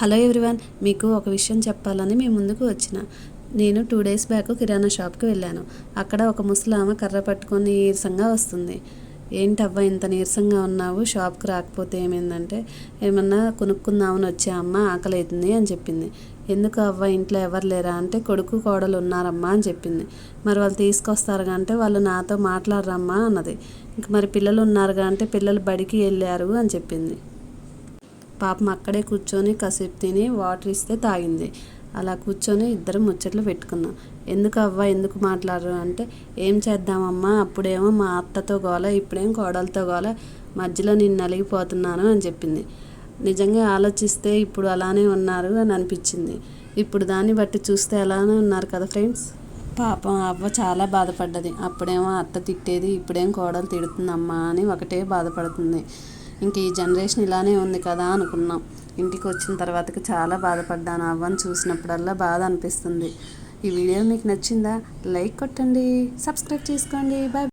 Hello everyone మీకు ఒక విషయం చెప్పాలని మీ ముందుకు వచ్చిన. నేను టూ డేస్ బ్యాక్ కిరాణా షాప్కి వెళ్ళాను. అక్కడ ఒక ముసలామె కర్ర పట్టుకొని నీరసంగా వస్తుంది. ఏంటవ్వా ఇంత నీరసంగా ఉన్నావు? షాప్కి రాకపోతే ఏమైందంటే ఏమన్నా కొనుక్కుందామని వచ్చే అమ్మ ఆకలి అవుతుంది అని చెప్పింది. ఎందుకు అవ్వ ఇంట్లో ఎవరు లేరా? అంటే కొడుకు కోడలు ఉన్నారమ్మా అని చెప్పింది. మరి వాళ్ళు తీసుకొస్తారు అంటే వాళ్ళు నాతో మాట్లాడరమ్మా అన్నది. ఇంక మరి పిల్లలు ఉన్నారుగా అంటే పిల్లలు బడికి వెళ్ళారు అని చెప్పింది. పాపం అక్కడే కూర్చొని కాసేపు తిని వాటర్ ఇస్తే తాగింది. అలా కూర్చొని ఇద్దరం ముచ్చట్లు పెట్టుకున్నాం. ఎందుకు అవ్వ ఎందుకు మాట్లాడరు? అంటే ఏం చేద్దామమ్మా అప్పుడేమో మా అత్తతో గోల ఇప్పుడేం కోడలతో గోల మధ్యలో నేను నలిగిపోతున్నాను అని చెప్పింది. నిజంగా ఆలోచిస్తే ఇప్పుడు అలానే ఉన్నారు అని అనిపించింది. ఇప్పుడు దాన్ని బట్టి చూస్తే అలానే ఉన్నారు కదా ఫ్రెండ్స్? పాపం అవ్వ చాలా బాధపడ్డది. అప్పుడేమో అత్త తిట్టేది ఇప్పుడేం కోడలు తిడుతుందమ్మా అని ఒకటే బాధపడుతుంది. ఇంక ఈ జనరేషన్ ఇలానే ఉంది కదా అనుకున్నాం. ఇంటికి వచ్చిన తర్వాతకి చాలా బాధపడ్డాను. అవ్వని చూసినప్పుడల్లా బాధ అనిపిస్తుంది. ఈ వీడియో మీకు నచ్చిందా? లైక్ కొట్టండి. సబ్స్క్రైబ్ చేసుకోండి. బాయ్